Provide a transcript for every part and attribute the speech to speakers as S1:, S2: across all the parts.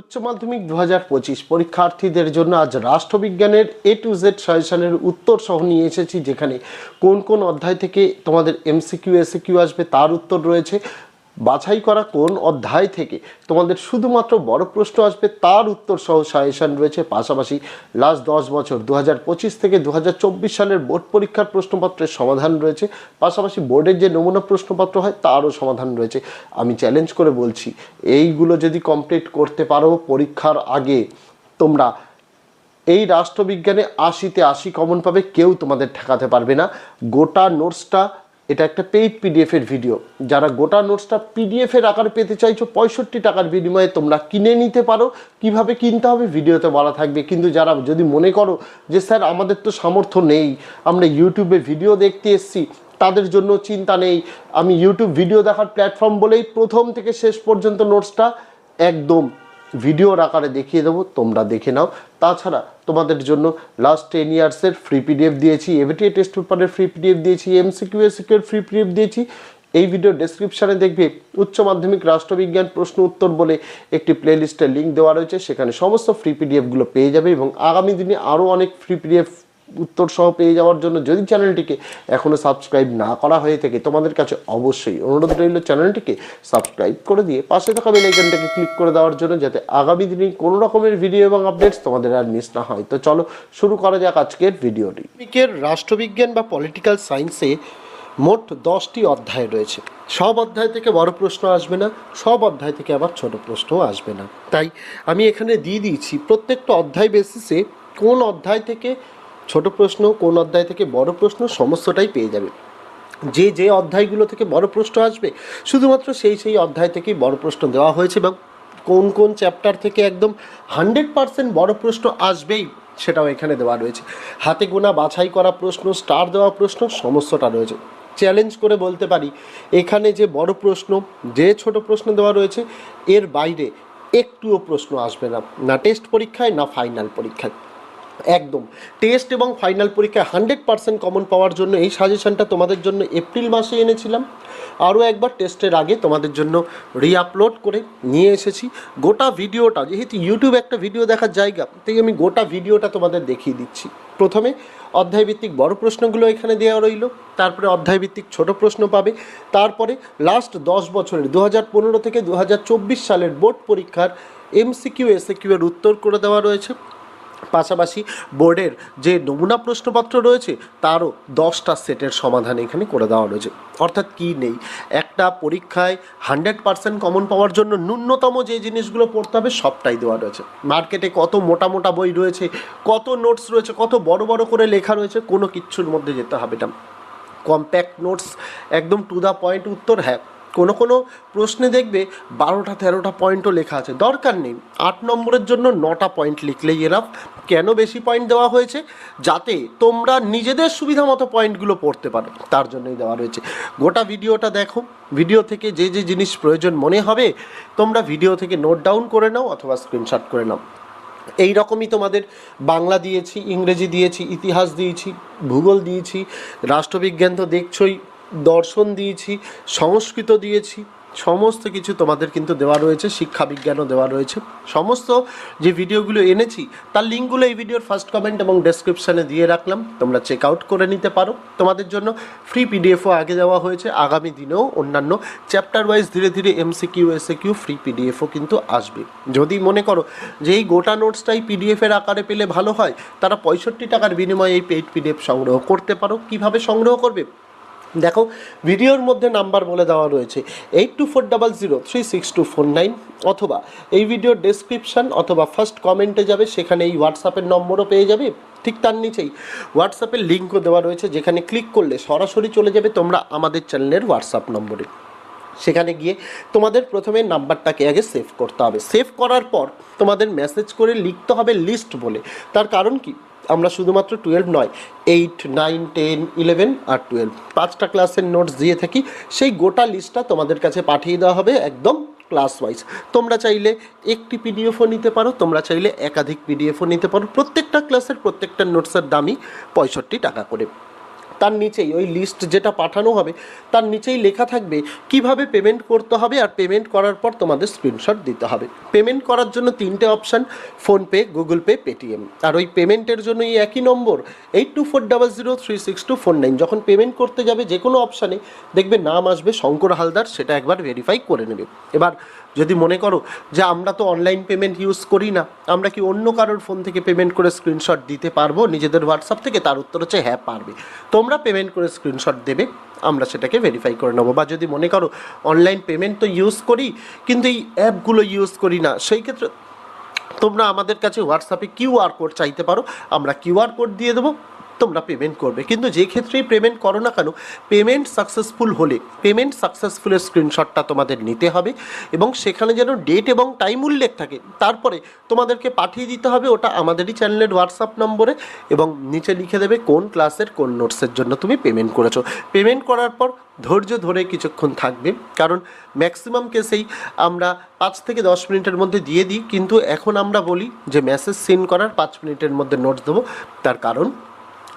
S1: উচ্চ মাধ্যমিক দু পঁচিশ পরীক্ষার্থীদের জন্য আজ রাষ্ট্রবিজ্ঞানের এ টু জেড সাজেশনের উত্তর সহ নিয়ে এসেছি, যেখানে কোন কোন অধ্যায় থেকে তোমাদের এমসিকিউ এসিকিউ আসবে, তার উত্তর রয়েছে। বাছাই করা কোন অধ্যায় থেকে? তোমাদের শুধুমাত্র বড় প্রশ্ন আসবে, তার উত্তর সহ সাজেশন রয়েছে। পাশাপাশি লাস্ট দশ বছর দু পঁচিশ থেকে দু হাজার চব্বিশ সালের বোর্ড পরীক্ষার প্রশ্নপত্রের সমাধান রয়েছে। পাশাপাশি বোর্ডের যে নমুনা প্রশ্নপত্র হয়, তারও সমাধান রয়েছে। আমি চ্যালেঞ্জ করে বলছি, এইগুলো যদি কমপ্লিট করতে পারো পরীক্ষার আগে, তোমরা এই রাষ্ট্রবিজ্ঞানে আশিতে আশি কমন পাবে, কেউ তোমাদের ঠেকাতে পারবে না। গোটা নোটসটা এটা একটা পেইড পিডিএফের ভিডিও যারা গোটা নোটসটা পিডিএফের আকারে পেতে চাইছো, পঁয়ষট্টি টাকার বিনিময়ে তোমরা কিনে নিতে পারো। কীভাবে কিনতে হবে ভিডিওতে বলা থাকবে। কিন্তু যারা যদি মনে করো যে, স্যার, আমাদের তো সামর্থ্য নেই, আমরা ইউটিউবে ভিডিও দেখতে এসছি, তাদের জন্য চিন্তা নেই, আমি ইউটিউব ভিডিও দেখার প্ল্যাটফর্ম বলেই প্রথম থেকে শেষ পর্যন্ত নোটসটা একদম ভিডিওর আকারে দেখিয়ে দেবো, তোমরা দেখে নাও। তাছাড়া তোমাদের জন্য লাস্ট টেন ইয়ার্সের ফ্রি পিডিএফ দিয়েছি এভিটিএ টেস্ট পেপারের ফ্রি পিডিএফ দিয়েছি এমসিকিউ এসিকিউর ফ্রি পিডিএফ দিয়েছি। এই ভিডিও ডেসক্রিপশানে দেখবে উচ্চ মাধ্যমিক রাষ্ট্রবিজ্ঞান প্রশ্ন উত্তর বলে একটি প্লেলিস্টের লিঙ্ক দেওয়া রয়েছে, সেখানে সমস্ত ফ্রি পিডিএফগুলো পেয়ে যাবে এবং আগামী দিনে আরও অনেক ফ্রি পিডিএফ উত্তর সহ পেয়ে যাওয়ার জন্য যদি চ্যানেলটিকে এখনও সাবস্ক্রাইব না করা হয়ে থাকে, তোমাদের কাছে অবশ্যই অনুরোধ রইল চ্যানেলটিকে সাবস্ক্রাইব করে দিয়ে পাশে থাকা বেল আইকনটাকে ক্লিক করে দেওয়ার জন্য যাতে আগামী দিনে কোনো রকমের ভিডিও এবং আপডেটস তোমাদের আর মিস না হয়। তো চলো শুরু করা যাক আজকের ভিডিওটি রাষ্ট্রবিজ্ঞান বা পলিটিক্যাল সায়েন্সে মোট দশটি অধ্যায় রয়েছে। সব অধ্যায় থেকে বড় প্রশ্ন আসবে না, সব অধ্যায় থেকে আবার ছোট প্রশ্নও আসবে না। তাই আমি এখানে দিয়ে দিয়েছি, প্রত্যেকটা অধ্যায় বেসিসে কোন অধ্যায় থেকে ছোট প্রশ্ন, কোন অধ্যায় থেকে বড় প্রশ্ন, সমস্তটাই পেয়ে যাবে। যে যে অধ্যায়গুলো থেকে বড় প্রশ্ন আসবে, শুধুমাত্র সেই সেই অধ্যায় থেকেই বড় প্রশ্ন দেওয়া হয়েছে এবং কোন কোন চ্যাপ্টার থেকে একদম হান্ড্রেড পারসেন্ট বড় প্রশ্ন আসবেই, সেটাও এখানে দেওয়া রয়েছে। হাতে গোনা, বাছাই করা প্রশ্ন স্টার দেওয়া প্রশ্ন, সমস্তটা রয়েছে। চ্যালেঞ্জ করে বলতে পারি, এখানে যে বড় প্রশ্ন, যে ছোট প্রশ্ন দেওয়া রয়েছে, এর বাইরে একটুও প্রশ্ন আসবে না। না টেস্ট পরীক্ষায়, না ফাইনাল পরীক্ষায়। একদম। টেস্ট এবং ফাইনাল পরীক্ষায় হান্ড্রেড পার্সেন্ট কমন পাওয়ার জন্য এই সাজেশনটা তোমাদের জন্য এপ্রিল মাসে এনেছিলাম। আরও একবার টেস্টের আগে তোমাদের জন্য রিআপলোড করে নিয়ে এসেছি। গোটা ভিডিওটা যেহেতু ইউটিউব একটা ভিডিও দেখার জায়গা, তাই আমি গোটা ভিডিওটা তোমাদের দেখিয়ে দিচ্ছি। প্রথমে অধ্যায়ভিত্তিক বড় প্রশ্নগুলো এখানে দেওয়া রইল, তারপরে অধ্যায়ভিত্তিক ছোট প্রশ্ন পাবে, তারপরে লাস্ট দশ বছরের দু পনেরো থেকে দু হাজার চব্বিশ সালের বোর্ড পরীক্ষার এমসিকিউ এসএকিউ এর উত্তর করে দেওয়া রয়েছে। পাশাপাশি বোর্ডের যে নমুনা প্রশ্নপত্র রয়েছে, তারও দশটা সেটের সমাধান এখানে করে দেওয়া রয়েছে। অর্থাৎ কি নেই? একটা পরীক্ষায় হান্ড্রেড পার্সেন্ট কমন পাওয়ার জন্য ন্যূনতম যে জিনিসগুলো পড়তে হবে, সবটাই দেওয়া রয়েছে। মার্কেটে কত মোটা মোটা বই রয়েছে, কত নোটস রয়েছে, কত বড় বড় করে লেখা রয়েছে, কোনো কিচ্ছুর মধ্যে যেতে হবে না। কম্প্যাক্ট নোটস, একদম টু দ্য পয়েন্ট উত্তর হ্যাঁ কোনো কোনো প্রশ্নে দেখবে বারোটা তেরোটা পয়েন্টও লেখা আছে। দরকার নেই। আট নম্বরের জন্য নটা পয়েন্ট লিখলেই এরাফ কেন বেশি পয়েন্ট দেওয়া হয়েছে? যাতে তোমরা নিজেদের সুবিধা মতো পয়েন্টগুলো পড়তে পারো। তার জন্যই দেওয়া রয়েছে। গোটা ভিডিওটা দেখো। ভিডিও থেকে যে যে জিনিস প্রয়োজন মনে হবে, তোমরা ভিডিও থেকে নোট ডাউন করে নাও অথবা স্ক্রিনশট করে নাও। এই রকমই তোমাদের বাংলা দিয়েছি, ইংরেজি দিয়েছি, ইতিহাস দিয়েছি, ভূগোল দিয়েছি, রাষ্ট্রবিজ্ঞান তো দেখছই। দর্শন দিয়েছি, সংস্কৃত দিয়েছি, সমস্ত কিছু তোমাদের কিন্তু দেওয়া রয়েছে, শিক্ষা বিজ্ঞানও দেওয়া রয়েছে। সমস্ত যে ভিডিওগুলো এনেছি, তার লিঙ্কগুলো এই ভিডিওর ফার্স্ট কমেন্ট এবং ডেসক্রিপশানে দিয়ে রাখলাম। তোমরা চেক আউট করে নিতে পারো। তোমাদের জন্য ফ্রি পিডিএফও আগে দেওয়া হয়েছে। আগামী দিনেও অন্যান্য চ্যাপ্টার ওয়াইজ ধীরে ধীরে এমসিকিউ এসএকিউ ফ্রি পিডিএফও কিন্তু আসবে। যদি মনে করো যে এই গোটা নোটসটাই পিডিএফের আকারে পেলে ভালো হয়, তারা পঁয়ষট্টি টাকার বিনিময়ে এই পেইড পিডিএফ সংগ্রহ করতে পারো। কীভাবে সংগ্রহ করবে? দেখো, ভিডিওর মধ্যে নাম্বার বলে দেওয়া রয়েছে eight two four double zero three six two four nine অথবা এই ভিডিওর ডেসক্রিপশান অথবা ফার্স্ট কমেন্টে যাবে, সেখানে এই হোয়াটসঅ্যাপের নম্বরও পেয়ে যাবে, ঠিক তার নিচেই। হোয়াটসঅ্যাপের লিঙ্কও দেওয়া রয়েছে, যেখানে ক্লিক করলে সরাসরি চলে যাবে তোমরা আমাদের চ্যানেলের হোয়াটসঅ্যাপ নম্বরে। সেখানে গিয়ে তোমাদের প্রথমে নাম্বারটাকে আগে সেভ করতে হবে। সেভ করার পর তোমাদের মেসেজ করে লিখতে হবে লিস্ট বলে। তার কারণ কি? আমরা শুধুমাত্র টুয়েলভ নয় এইট নাইন টেন ইলেভেন আর টুয়েলভ পাঁচটা ক্লাসের নোটস দিয়ে থাকি, সেই গোটা লিস্টটা তোমাদের কাছে পাঠিয়ে দেওয়া হবে একদম ক্লাস ওয়াইজ তোমরা চাইলে একটি পিডিএফও নিতে পারো, তোমরা চাইলে একাধিক পিডিএফও নিতে পারো। প্রত্যেকটা ক্লাসের প্রত্যেকটা নোটসের দামই পঁয়ষট্টি টাকা করে। তার নিচেই, ওই লিস্ট যেটা পাঠানো হবে, তার নিচেই লেখা থাকবে কীভাবে পেমেন্ট করতে হবে আর পেমেন্ট করার পর তোমাদের স্ক্রিনশট দিতে হবে। পেমেন্ট করার জন্য তিনটে option PhonePe Google Pay Paytm আর ওই পেমেন্টের জন্য এই একই number eight two four double zero three six two four nine যখন পেমেন্ট করতে যাবে যে কোনো অপশানে দেখবে নাম আসবে শঙ্কর হালদার, সেটা একবার ভেরিফাই করে নেবে। এবার যদি মনে করো যে আমরা তো অনলাইন পেমেন্ট ইউজ করি না, আমরা কি অন্য কারোর ফোন থেকে পেমেন্ট করে স্ক্রিনশট দিতে পারব? নিজেদের হোয়াটসঅ্যাপ থেকে? তার উত্তর হচ্ছে হ্যাঁ পারবে। তোমরা পেমেন্ট করে স্ক্রিনশট দেবে, আমরা সেটাকে ভেরিফাই করে নেব। বা যদি মনে করো অনলাইন পেমেন্ট তো ইউজ করি, কিন্তু এই অ্যাপগুলো ইউজ করি না, সেই ক্ষেত্রে তোমরা আমাদের কাছে হোয়াটসঅ্যাপে কিউআর কোড চাইতে পারো। আমরা কিউআর কোড দিয়ে দেবো। তোমরা পেমেন্ট করবে। কিন্তু যে ক্ষেত্রেই পেমেন্ট করো না কেন পেমেন্ট সাকসেসফুল হলে পেমেন্ট সাকসেসফুলের স্ক্রিনশটটা তোমাদের নিতে হবে এবং সেখানে যেন ডেট এবং টাইম উল্লেখ থাকে, তারপরে তোমাদেরকে পাঠিয়ে দিতে হবে ওটা আমাদেরই চ্যানেলের হোয়াটসঅ্যাপ নম্বরে এবং নিচে লিখে দেবে কোন ক্লাসের কোন নোটসের জন্য তুমি পেমেন্ট করেছ। পেমেন্ট করার পর ধৈর্য ধরে কিছুক্ষণ থাকবে, কারণ ম্যাক্সিমাম কেসেই আমরা পাঁচ থেকে দশ মিনিটের মধ্যে দিয়ে দিই, কিন্তু এখন আমরা বলি যে মেসেজ সেন্ড করার পাঁচ মিনিটের মধ্যে নোটস দেবো, তার কারণ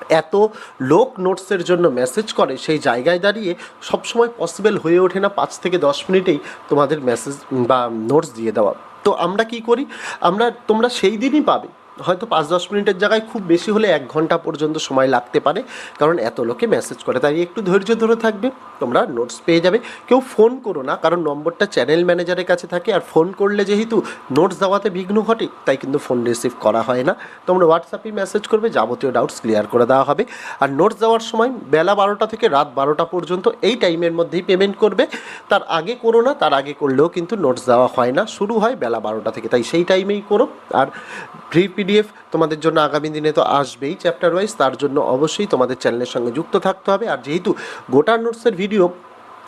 S1: এত লোক নোটসের জন্য মেসেজ করে, সেই জায়গায় দাঁড়িয়ে সবসময় পসিবল হয়ে ওঠে না পাঁচ থেকে দশ মিনিটেই তোমাদের মেসেজ বা নোটস দিয়ে দেওয়া। তো আমরা কি করি? আমরা, তোমরা সেই দিনই পাবে। হয়তো পাঁচ, দশ মিনিটের জায়গায় খুব বেশি হলে এক ঘণ্টা পর্যন্ত সময় লাগতে পারে, কারণ এত লোকে মেসেজ করে। তাই একটু ধৈর্য ধরে থাকবে, তোমরা নোটস পেয়ে যাবে। কেউ ফোন করো না, কারণ নম্বরটা চ্যানেল ম্যানেজারের কাছে থাকে, আর ফোন করলে যেহেতু নোটস দেওয়াতে বিঘ্ন ঘটে, তাই কিন্তু ফোন রিসিভ করা হয় না। তোমরা হোয়াটসঅ্যাপেই মেসেজ করবে, যাবতীয় ডাউটস ক্লিয়ার করে দেওয়া হবে। আর নোটস দেওয়ার সময় বেলা বারোটা থেকে রাত বারোটা পর্যন্ত এই টাইমের মধ্যেই পেমেন্ট করবে। তার আগে করো না, তার আগে করলেও কিন্তু নোটস দেওয়া হয় না। শুরু হয় বেলা বারোটা থেকে, তাই সেই টাইমেই করো। আর ফ্রি পিডিএফ তোমাদের জন্য আগামী দিনে তো আসবেই চ্যাপ্টার ওয়াইজ, তার জন্য অবশ্যই তোমাদের চ্যানেলের সঙ্গে যুক্ত থাকতে হবে। আর যেহেতু গোটা নোটসের ভিডিও,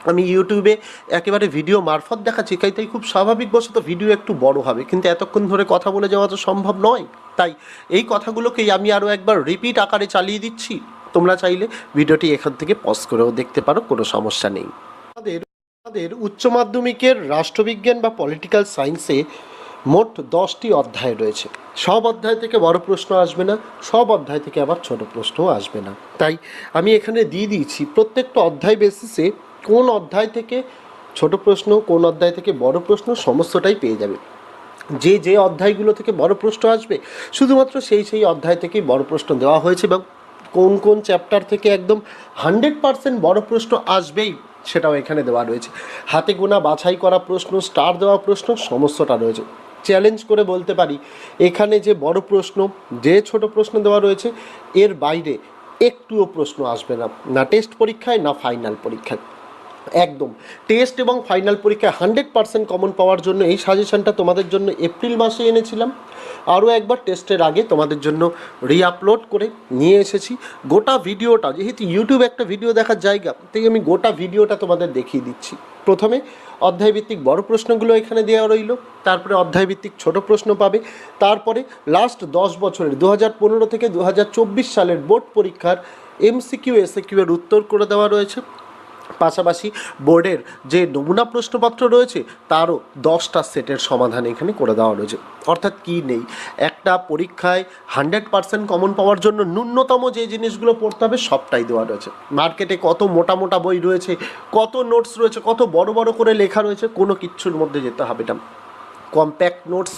S1: আমি ইউটিউবে একেবারে ভিডিও মারফত দেখাচ্ছি, তাই তাই খুব স্বাভাবিকবশত ভিডিও একটু বড় হবে। কিন্তু এতক্ষণ ধরে কথা বলে যাওয়া তো সম্ভব নয়। তাই, এই কথাগুলোকেই আমি আরও একবার রিপিট আকারে চালিয়ে দিচ্ছি। তোমরা চাইলে ভিডিওটি এখান থেকে পজ করেও দেখতে পারো, কোনো সমস্যা নেই। আমাদের আমাদের উচ্চ মাধ্যমিকের রাষ্ট্রবিজ্ঞান বা পলিটিক্যাল সায়েন্সে মোট দশটি অধ্যায় রয়েছে। সব অধ্যায় থেকে বড় প্রশ্ন আসবে না, সব অধ্যায় থেকে আবার ছোট প্রশ্নও আসবে না। তাই আমি এখানে দিয়ে দিয়েছি, প্রত্যেকটা অধ্যায় বেসিসে কোন অধ্যায় থেকে ছোট প্রশ্ন, কোন অধ্যায় থেকে বড় প্রশ্ন, সমস্তটাই পেয়ে যাবে। যে যে অধ্যায়গুলো থেকে বড় প্রশ্ন আসবে, শুধুমাত্র সেই সেই অধ্যায় থেকেই বড় প্রশ্ন দেওয়া হয়েছে এবং কোন কোন চ্যাপ্টার থেকে একদম হান্ড্রেড পারসেন্ট বড় প্রশ্ন আসবেই, সেটাও এখানে দেওয়া রয়েছে। হাতে গোনা বাছাই করা প্রশ্ন স্টার দেওয়া প্রশ্ন, সমস্তটা রয়েছে। চ্যালেঞ্জ করে বলতে পারি। এখানে যে বড় প্রশ্ন, যে ছোট প্রশ্ন দেওয়া রয়েছে, এর বাইরে একটুও প্রশ্ন আসবে না। না টেস্ট পরীক্ষায়, না ফাইনাল পরীক্ষায়। একদম। টেস্ট এবং ফাইনাল পরীক্ষায় হান্ড্রেড পার্সেন্ট কমন পাওয়ার জন্য এই সাজেশনটা তোমাদের জন্য এপ্রিল মাসে এনেছিলাম। আরও একবার টেস্টের আগে তোমাদের জন্য রিআপলোড করে নিয়ে এসেছি। গোটা ভিডিওটা যেহেতু ইউটিউব একটা ভিডিও দেখার জায়গা, তাই আমি গোটা ভিডিওটা তোমাদের দেখিয়ে দিচ্ছি। প্রথমে অধ্যায়ভিত্তিক বড় প্রশ্নগুলো এখানে দেওয়া রইল, তারপরে অধ্যায়ভিত্তিক ছোট প্রশ্ন পাবে, তারপরে লাস্ট দশ বছরের দু পনেরো থেকে দু হাজার চব্বিশ সালের বোর্ড পরীক্ষার এমসিকিউ এসএকিউ এর উত্তর করে দেওয়া রয়েছে। পাশাপাশি বোর্ডের যে নমুনা প্রশ্নপত্র রয়েছে, তারও দশটা সেটের সমাধান এখানে করে দেওয়া রয়েছে। অর্থাৎ কি নেই? একটা পরীক্ষায় হান্ড্রেড পার্সেন্ট কমন পাওয়ার জন্য ন্যূনতম যে জিনিসগুলো পড়তে হবে, সবটাই দেওয়া রয়েছে। মার্কেটে কত মোটা মোটা বই রয়েছে, কত নোটস রয়েছে, কত বড় বড় করে লেখা রয়েছে, কোনো কিচ্ছুর মধ্যে যেতে হবে না। কম্প্যাক্ট নোটস,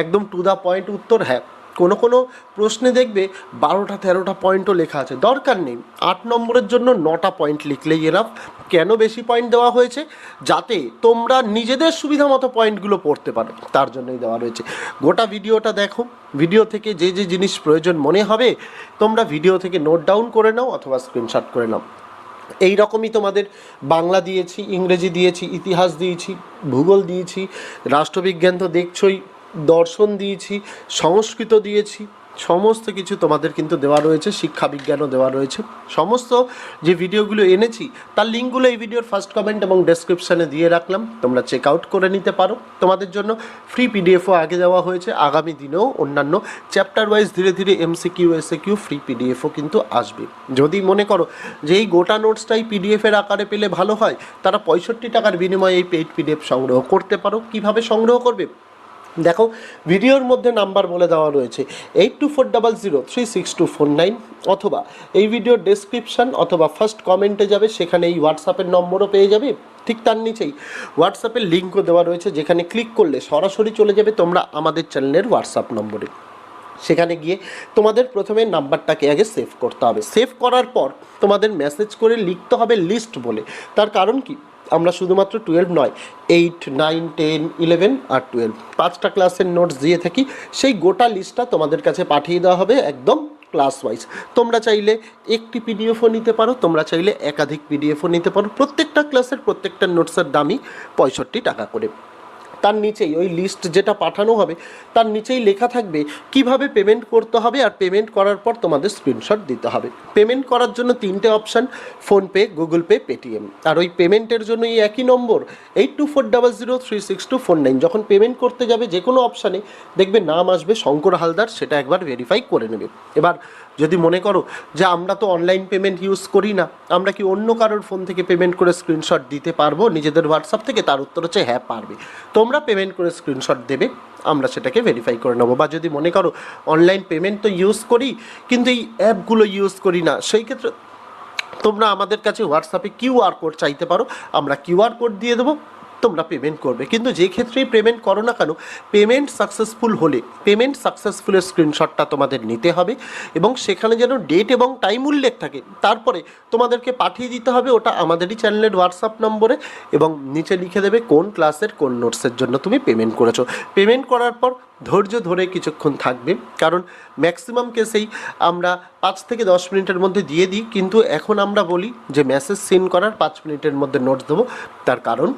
S1: একদম টু দ্য পয়েন্ট উত্তর হ্যাঁ কোনো কোনো প্রশ্নে দেখবে বারোটা, তেরোটা পয়েন্টও লেখা আছে। দরকার নেই। আট নম্বরের জন্য নটা পয়েন্ট লিখলেই এনাফ কেন বেশি পয়েন্ট দেওয়া হয়েছে? যাতে তোমরা নিজেদের সুবিধা মতো পয়েন্টগুলো পড়তে পারো। তার জন্যই দেওয়া রয়েছে। গোটা ভিডিওটা দেখো। ভিডিও থেকে যে যে জিনিস প্রয়োজন মনে হবে, তোমরা ভিডিও থেকে নোট ডাউন করে নাও অথবা স্ক্রিনশট করে নাও। এই রকমই তোমাদের বাংলা দিয়েছি, ইংরেজি দিয়েছি, ইতিহাস দিয়েছি, ভূগোল দিয়েছি, রাষ্ট্রবিজ্ঞান তো দেখছই। দর্শন দিয়েছি, সংস্কৃত দিয়েছি, সমস্ত কিছু তোমাদের কিন্তু দেওয়া রয়েছে, শিক্ষা বিজ্ঞানও দেওয়া রয়েছে। সমস্ত যে ভিডিওগুলো এনেছি, তার লিঙ্কগুলো এই ভিডিওর ফার্স্ট কমেন্ট এবং ডেসক্রিপশানে দিয়ে রাখলাম। তোমরা চেক আউট করে নিতে পারো। তোমাদের জন্য ফ্রি পিডিএফও আগে দেওয়া হয়েছে, আগামী দিনেও অন্যান্য চ্যাপ্টার ওয়াইজ ধীরে ধীরে এমসিকিউ এসএকিউ ফ্রি পিডিএফও কিন্তু আসবে। যদি মনে করো যে এই গোটা নোটসটাই পিডিএফের আকারে পেলে ভালো হয়, তারা পঁয়ষট্টি টাকার বিনিময়ে এই পেইড পিডিএফ সংগ্রহ করতে পারো। কীভাবে সংগ্রহ করবে? দেখো, ভিডিওর মধ্যে নাম্বার বলে দেওয়া রয়েছে eight two four double zero three six two four nine অথবা এই ভিডিওর ডেসক্রিপশান অথবা ফার্স্ট কমেন্টে যাবে, সেখানে এই হোয়াটসঅ্যাপের নম্বরও পেয়ে যাবে, ঠিক তার নিচেই। হোয়াটসঅ্যাপের লিঙ্কও দেওয়া রয়েছে, যেখানে ক্লিক করলে সরাসরি চলে যাবে তোমরা আমাদের চ্যানেলের হোয়াটসঅ্যাপ নম্বরে। সেখানে গিয়ে তোমাদের প্রথমে নাম্বারটাকে আগে সেভ করতে হবে। সেভ করার পর তোমাদের মেসেজ করে লিখতে হবে লিস্ট বলে। তার কারণ কি? আমরা শুধুমাত্র টুয়েলভ নয় এইট নাইন টেন ইলেভেন আর টুয়েলভ পাঁচটা ক্লাসের নোটস দিয়ে থাকি, সেই গোটা লিস্টটা তোমাদের কাছে পাঠিয়ে দেওয়া হবে একদম ক্লাস ওয়াইজ তোমরা চাইলে একটি পিডিএফও নিতে পারো, তোমরা চাইলে একাধিক পিডিএফও নিতে পারো। প্রত্যেকটা ক্লাসের প্রত্যেকটা নোটসের দামই পঁয়ষট্টি টাকা করে। তার নিচেই, ওই লিস্ট যেটা পাঠানো হবে, তার নিচেই লেখা থাকবে কীভাবে পেমেন্ট করতে হবে আর পেমেন্ট করার পর তোমাদের স্ক্রিনশট দিতে হবে। পেমেন্ট করার জন্য তিনটে option PhonePe Google Pay Paytm আর ওই পেমেন্টের জন্য এই একই number eight two four double zero three six two four nine যখন পেমেন্ট করতে যাবে যে কোনো অপশানে দেখবে নাম আসবে শঙ্কর হালদার, সেটা একবার ভেরিফাই করে নেবে। এবার যদি মনে করো যে আমরা তো অনলাইন পেমেন্ট ইউজ করি না, আমরা কি অন্য কারোর ফোন থেকে পেমেন্ট করে স্ক্রিনশট দিতে পারব? নিজেদের হোয়াটসঅ্যাপ থেকে? তার উত্তর হচ্ছে হ্যাঁ পারবে। তোমরা পেমেন্ট করে স্ক্রিনশট দেবে, আমরা সেটাকে ভেরিফাই করে নেব। বা যদি মনে করো অনলাইন পেমেন্ট তো ইউজ করি, কিন্তু এই অ্যাপগুলো ইউজ করি না, সেই ক্ষেত্রে তোমরা আমাদের কাছে হোয়াটসঅ্যাপে কিউআর কোড চাইতে পারো। আমরা কিউআর কোড দিয়ে দেবো। তোমরা পেমেন্ট করবে। কিন্তু যে ক্ষেত্রেই পেমেন্ট করো না কেন পেমেন্ট সাকসেসফুল হলে পেমেন্ট সাকসেসফুলের স্ক্রিনশটটা তোমাদের নিতে হবে এবং সেখানে যেন ডেট এবং টাইম উল্লেখ থাকে, তারপরে তোমাদেরকে পাঠিয়ে দিতে হবে ওটা আমাদেরই চ্যানেলের হোয়াটসঅ্যাপ নম্বরে এবং নিচে লিখে দেবে কোন ক্লাসের কোন নোটসের জন্য তুমি পেমেন্ট করেছ। পেমেন্ট করার পর ধৈর্য ধরে কিছুক্ষণ থাকবে, কারণ ম্যাক্সিমাম কেসেই আমরা পাঁচ থেকে দশ মিনিটের মধ্যে দিয়ে দিই, কিন্তু এখন আমরা বলি যে মেসেজ সেন্ড করার পাঁচ মিনিটের মধ্যে নোটস দেবো, তার কারণ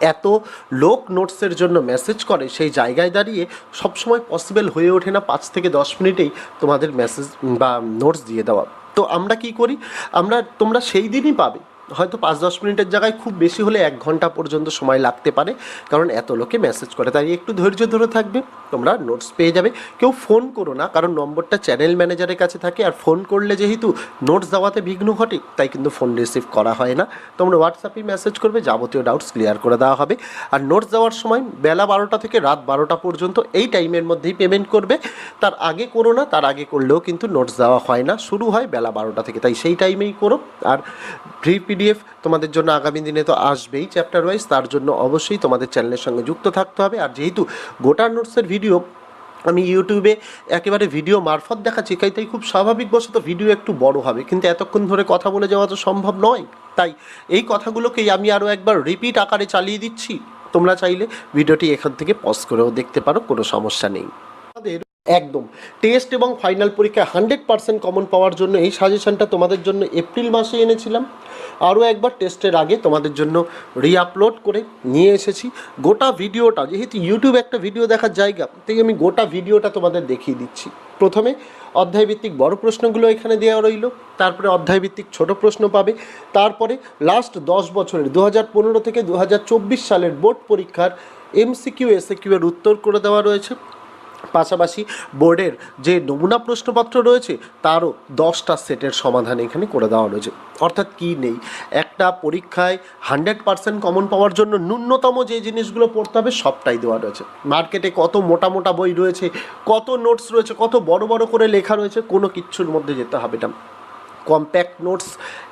S1: এত লোক নোটসের জন্য মেসেজ করে, সেই জায়গায় দাঁড়িয়ে সবসময় পসিবল হয়ে ওঠে না পাঁচ থেকে দশ মিনিটেই তোমাদের মেসেজ বা নোটস দিয়ে দেওয়া। তো আমরা কি করি? আমরা, তোমরা সেই দিনই পাবে। হয়তো পাঁচ দশ মিনিটের জায়গায় খুব বেশি হলে এক ঘণ্টা পর্যন্ত সময় লাগতে পারে, কারণ এত লোকে মেসেজ করে। তাই একটু ধৈর্য ধরে থাকবে, তোমরা নোটস পেয়ে যাবে। কেউ ফোন করো না, কারণ নম্বরটা চ্যানেল ম্যানেজারের কাছে থাকে, আর ফোন করলে যেহেতু নোটস দেওয়াতে বিঘ্ন ঘটে, তাই কিন্তু ফোন রিসিভ করা হয় না। তোমরা হোয়াটসঅ্যাপেই মেসেজ করবে, যাবতীয় ডাউটস ক্লিয়ার করে দেওয়া হবে। আর নোটস দেওয়ার সময় বেলা বারোটা থেকে রাত বারোটা পর্যন্ত এই টাইমের মধ্যেই পেমেন্ট করবে। তার আগে করো না, তার আগে করলেও কিন্তু নোটস দেওয়া হয় না। শুরু হয় বেলা বারোটা থেকে, তাই সেই টাইমেই করো। আর ফ্রি পিডিএফ তোমাদের জন্য আগামী দিনে তো আসবেই চ্যাপ্টার ওয়াইজ তার জন্য অবশ্যই তোমাদের চ্যানেলের সঙ্গে যুক্ত থাকতে হবে। আর যেহেতু গোটা নোটসের ভিডিও আমি ইউটিউবে একেবারে ভিডিও মারফত দেখাচ্ছি, তাই তাই খুব স্বাভাবিকবশত ভিডিও একটু বড় হবে। কিন্তু এতক্ষণ ধরে কথা বলে যাওয়া তো সম্ভব নয়। তাই, এই কথাগুলোকেই আমি আরও একবার রিপিট আকারে চালিয়ে দিচ্ছি। তোমরা চাইলে ভিডিওটি এখান থেকে পজ করেও দেখতে পারো, কোনো সমস্যা নেই। আমাদের একদম টেস্ট এবং ফাইনাল পরীক্ষায় হান্ড্রেড পার্সেন্ট কমন পাওয়ার জন্য এই সাজেশনটা তোমাদের জন্য এপ্রিল মাসে এনেছিলাম। আরও একবার টেস্টের আগে তোমাদের জন্য রিআপলোড করে নিয়ে এসেছি। গোটা ভিডিওটা, যেহেতু ইউটিউব একটা ভিডিও দেখার জায়গা, তাই আমি গোটা ভিডিওটা তোমাদের দেখিয়ে দিচ্ছি। প্রথমে অধ্যায়ভিত্তিক বড় প্রশ্নগুলো এখানে দেওয়া রইল, তারপরে অধ্যায়ভিত্তিক ছোট প্রশ্ন পাবে, তারপরে লাস্ট দশ বছরের দু হাজার পনেরো থেকে দু হাজার চব্বিশ সালের বোর্ড পরীক্ষার এমসিকিউ এসএকিউ এর উত্তর করে দেওয়া রয়েছে। পাশাপাশি বোর্ডের যে নমুনা প্রশ্নপত্র রয়েছে, তারও দশটা সেটের সমাধান এখানে করে দেওয়া রয়েছে। অর্থাৎ কি নেই? একটা পরীক্ষায় হান্ড্রেড পার্সেন্ট কমন পাওয়ার জন্য ন্যূনতম যে জিনিসগুলো পড়তে হবে, সবটাই দেওয়া রয়েছে। মার্কেটে কত মোটা মোটা বই রয়েছে, কত নোটস রয়েছে, কত বড় বড় করে লেখা রয়েছে, কোনো কিচ্ছুর মধ্যে যেতে হবে না। কম্প্যাক্ট নোটস,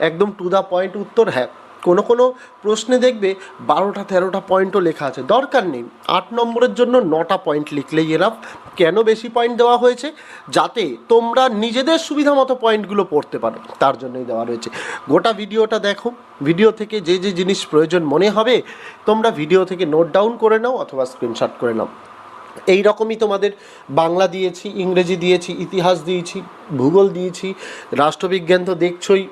S1: একদম টু দ্য পয়েন্ট উত্তর হ্যাঁ কোনো কোনো প্রশ্নে দেখবে বারোটা তেরোটা পয়েন্টও লেখা আছে। দরকার নেই। আট নম্বরের জন্য নটা পয়েন্ট লিখলেই এরাফ কেন বেশি পয়েন্ট দেওয়া হয়েছে? যাতে তোমরা নিজেদের সুবিধা মতো পয়েন্টগুলো পড়তে পারো। তার জন্যই দেওয়া রয়েছে। গোটা ভিডিওটা দেখো। ভিডিও থেকে যে যে জিনিস প্রয়োজন মনে হবে, তোমরা ভিডিও থেকে নোট ডাউন করে নাও অথবা স্ক্রিনশট করে নাও। এই রকমই তোমাদের বাংলা দিয়েছি, ইংরেজি দিয়েছি, ইতিহাস দিয়েছি, ভূগোল দিয়েছি, রাষ্ট্রবিজ্ঞান তো দেখছই।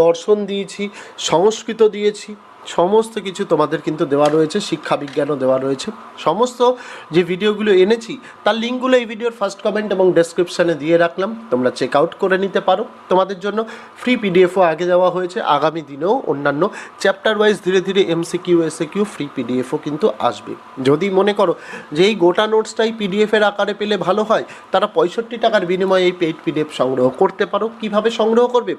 S1: দর্শন দিয়েছি, সংস্কৃত দিয়েছি, সমস্ত কিছু তোমাদের কিন্তু দেওয়া রয়েছে, শিক্ষা বিজ্ঞানও দেওয়া রয়েছে। সমস্ত যে ভিডিওগুলো এনেছি, তার লিঙ্কগুলো এই ভিডিওর ফার্স্ট কমেন্ট এবং ডেসক্রিপশানে দিয়ে রাখলাম, তোমরা চেক আউট করে নিতে পারো। তোমাদের জন্য ফ্রি পিডিএফও আগে দেওয়া হয়েছে, আগামী দিনেও অন্যান্য চ্যাপ্টার ওয়াইজ ধীরে ধীরে এমসিকিউ এসএকিউ ফ্রি পিডিএফও কিন্তু আসবে। যদি মনে করো যে এই গোটা নোটসটাই পিডিএফের আকারে পেলে ভালো হয়, তারা পঁয়ষট্টি টাকার বিনিময়ে এই পেইড পিডিএফ সংগ্রহ করতে পারো। কীভাবে সংগ্রহ করবে?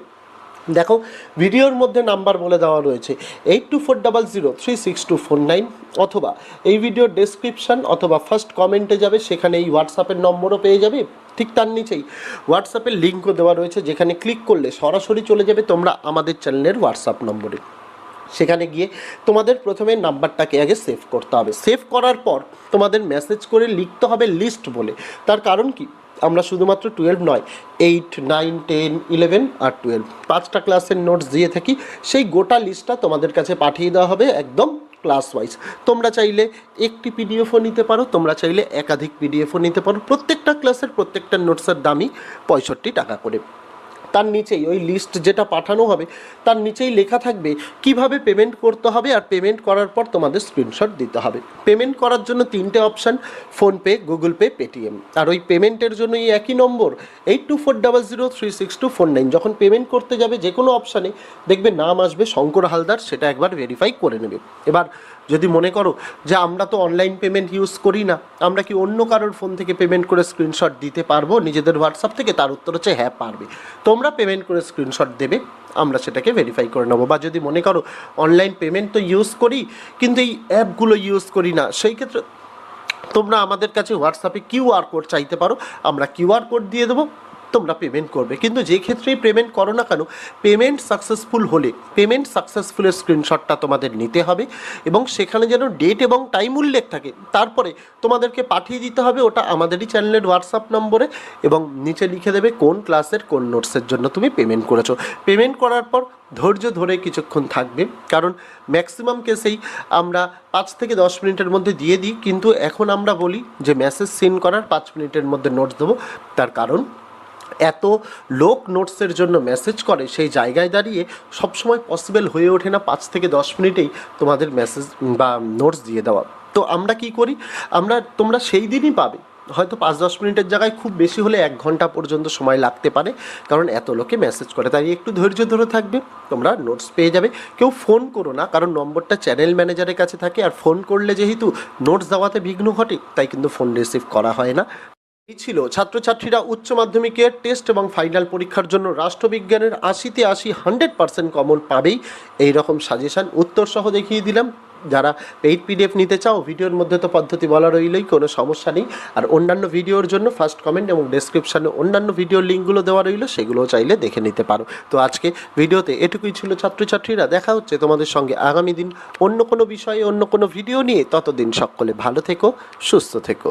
S1: দেখো, ভিডিওর মধ্যে নাম্বার বলে দেওয়া রয়েছে eight two four double zero three six two four nine অথবা এই ভিডিওর ডেসক্রিপশান অথবা ফার্স্ট কমেন্টে যাবে, সেখানে এই হোয়াটসঅ্যাপের নম্বরও পেয়ে যাবে, ঠিক তার নিচেই। হোয়াটসঅ্যাপের লিঙ্কও দেওয়া রয়েছে, যেখানে ক্লিক করলে সরাসরি চলে যাবে তোমরা আমাদের চ্যানেলের হোয়াটসঅ্যাপ নম্বরে। সেখানে গিয়ে তোমাদের প্রথমে নাম্বারটাকে আগে সেভ করতে হবে। সেভ করার পর তোমাদের মেসেজ করে লিখতে হবে লিস্ট বলে। তার কারণ কি? আমরা শুধুমাত্র টুয়েলভ নয় এইট নাইন টেন ইলেভেন আর টুয়েলভ পাঁচটা ক্লাসের নোটস দিয়ে থাকি, সেই গোটা লিস্টটা তোমাদের কাছে পাঠিয়ে দেওয়া হবে একদম ক্লাস ওয়াইজ তোমরা চাইলে একটি পিডিএফও নিতে পারো, তোমরা চাইলে একাধিক পিডিএফও নিতে পারো। প্রত্যেকটা ক্লাসের প্রত্যেকটা নোটসের দামই পঁয়ষট্টি টাকা করে। তার নিচেই, ওই লিস্ট যেটা পাঠানো হবে, তার নিচেই লেখা থাকবে কীভাবে পেমেন্ট করতে হবে আর পেমেন্ট করার পর তোমাদের স্ক্রিনশট দিতে হবে। পেমেন্ট করার জন্য তিনটে option PhonePe Google Pay Paytm আর ওই পেমেন্টের জন্য এই একই number eight two four double zero three six two four nine যখন পেমেন্ট করতে যাবে যে কোনো অপশানে দেখবে নাম আসবে শঙ্কর হালদার, সেটা একবার ভেরিফাই করে নেবে। এবার যদি মনে করো যে আমরা তো অনলাইন পেমেন্ট ইউজ করি না, আমরা কি অন্য কারোর ফোন থেকে পেমেন্ট করে স্ক্রিনশট দিতে পারব? নিজেদের হোয়াটসঅ্যাপ থেকে? তার উত্তর হচ্ছে হ্যাঁ পারবে। তোমরা পেমেন্ট করে স্ক্রিনশট দেবে, আমরা সেটাকে ভেরিফাই করে নেব। বা যদি মনে করো অনলাইন পেমেন্ট তো ইউজ করি, কিন্তু এই অ্যাপগুলো ইউজ করি না, সেই ক্ষেত্রে তোমরা আমাদের কাছে হোয়াটসঅ্যাপে কিউআর কোড চাইতে পারো। আমরা কিউআর কোড দিয়ে দেবো। তোমরা পেমেন্ট করবে। কিন্তু যে ক্ষেত্রেই পেমেন্ট করো না কেন পেমেন্ট সাকসেসফুল হলে পেমেন্ট সাকসেসফুলের স্ক্রিনশটটা তোমাদের নিতে হবে এবং সেখানে যেন ডেট এবং টাইম উল্লেখ থাকে, তারপরে তোমাদেরকে পাঠিয়ে দিতে হবে ওটা আমাদেরই চ্যানেলের হোয়াটসঅ্যাপ নম্বরে এবং নিচে লিখে দেবে কোন ক্লাসের কোন নোটসের জন্য তুমি পেমেন্ট করেছ। পেমেন্ট করার পর ধৈর্য ধরে কিছুক্ষণ থাকবে, কারণ ম্যাক্সিমাম কেসেই আমরা পাঁচ থেকে দশ মিনিটের মধ্যে দিয়ে দিই, কিন্তু এখন আমরা বলি যে মেসেজ সেন্ড করার পাঁচ মিনিটের মধ্যে নোটস দেবো, তার কারণ এত লোক নোটসের জন্য মেসেজ করে, সেই জায়গায় দাঁড়িয়ে সবসময় পসিবল হয়ে ওঠে না পাঁচ থেকে দশ মিনিটেই তোমাদের মেসেজ বা নোটস দিয়ে দেওয়া। তো আমরা কি করি? আমরা, তোমরা সেই দিনই পাবে। হয়তো পাঁচ দশ মিনিটের জায়গায় খুব বেশি হলে এক ঘণ্টা পর্যন্ত সময় লাগতে পারে, কারণ এত লোকে মেসেজ করে। তাই একটু ধৈর্য ধরে থাকবে, তোমরা নোটস পেয়ে যাবে। কেউ ফোন করো না, কারণ নম্বরটা চ্যানেল ম্যানেজারের কাছে থাকে, আর ফোন করলে যেহেতু নোটস দেওয়াতে বিঘ্ন ঘটে, তাই কিন্তু ফোন রিসিভ করা হয় না। ছিল? ছাত্রছাত্রীরা উচ্চ মাধ্যমিকের টেস্ট এবং ফাইনাল পরীক্ষার জন্য রাষ্ট্রবিজ্ঞানের আশিতে আশি হান্ড্রেড পার্সেন্ট কমন পাবেই। এই রকম সাজেশান উত্তর সহ দেখিয়ে দিলাম। যারা পেইড পিডিএফ নিতে চাও, ভিডিওর মধ্যে তো পদ্ধতি বলা রইলই, কোনো সমস্যা নেই। আর অন্যান্য ভিডিওর জন্য ফার্স্ট কমেন্ট এবং ডেসক্রিপশানে অন্যান্য ভিডিওর লিঙ্কগুলো দেওয়া রইল, সেগুলোও চাইলে দেখে নিতে পারো। তো আজকে ভিডিওতে এটুকুই ছিল ছাত্রছাত্রীরা। দেখা হচ্ছে তোমাদের সঙ্গে আগামী দিন অন্য কোনো বিষয়ে, অন্য কোনো ভিডিও নিয়ে। ততদিন সকলে ভালো থেকো, সুস্থ থেকো।